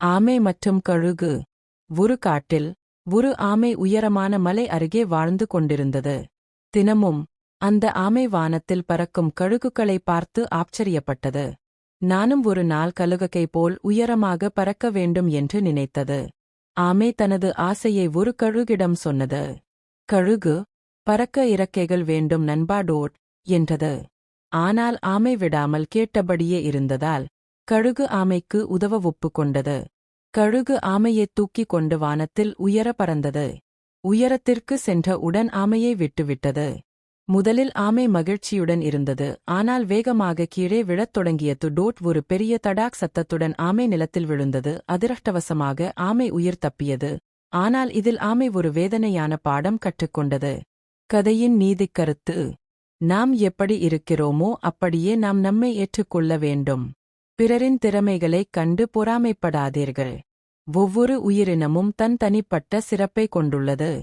ஆமை மற்றும் கழுகு. ஒரு காட்டில் ஒரு ஆமை உயரமான மலை அருகே வாழ்ந்து கொண்டிருந்தது. தினமும் அந்த ஆமை வானத்தில் பறக்கும் கழுகுகளை பார்த்து ஆச்சரியப்பட்டது. நானும் ஒரு நாள் கழுகை போல் உயரமாக பறக்க வேண்டும் என்று நினைத்தது. ஆமை தனது ஆசையை ஒரு கழுகிடம் சொன்னது. கழுகு பறக்க இறக்கைகள் வேண்டும் நண்பாடோட் என்றது. ஆனால் ஆமை விடாமல் கேட்டபடியே இருந்ததால் கழுகு ஆமைக்கு உதவ ஒப்புக்கொண்டது. கழுகு ஆமையைத் தூக்கிக் கொண்டு வானத்தில் உயர பறந்தது. உயரத்திற்கு சென்ற உடன் ஆமையை விட்டுவிட்டது. முதலில் ஆமை மகிழ்ச்சியுடன் இருந்தது. ஆனால் வேகமாக கீழே விழத் தொடங்கியது டோட் ஒரு பெரிய தடாக் சத்தத்துடன் ஆமை நிலத்தில் விழுந்தது. அதிர்ஷ்டவசமாக ஆமை உயிர் தப்பியது. ஆனால் இதில் ஆமை ஒரு வேதனையான பாடம் கற்றுக்கொண்டது. கதையின் நீதிக் கருத்து. நாம் எப்படி இருக்கிறோமோ அப்படியே நாம் நம்மை ஏற்றுக்கொள்ள வேண்டும். பிறரின் திறமைகளைக் கண்டு பொறாமைப்படாதீர்கள். ஒவ்வொரு உயிரினமும் தன் தனிப்பட்ட சிறப்பை கொண்டுள்ளது.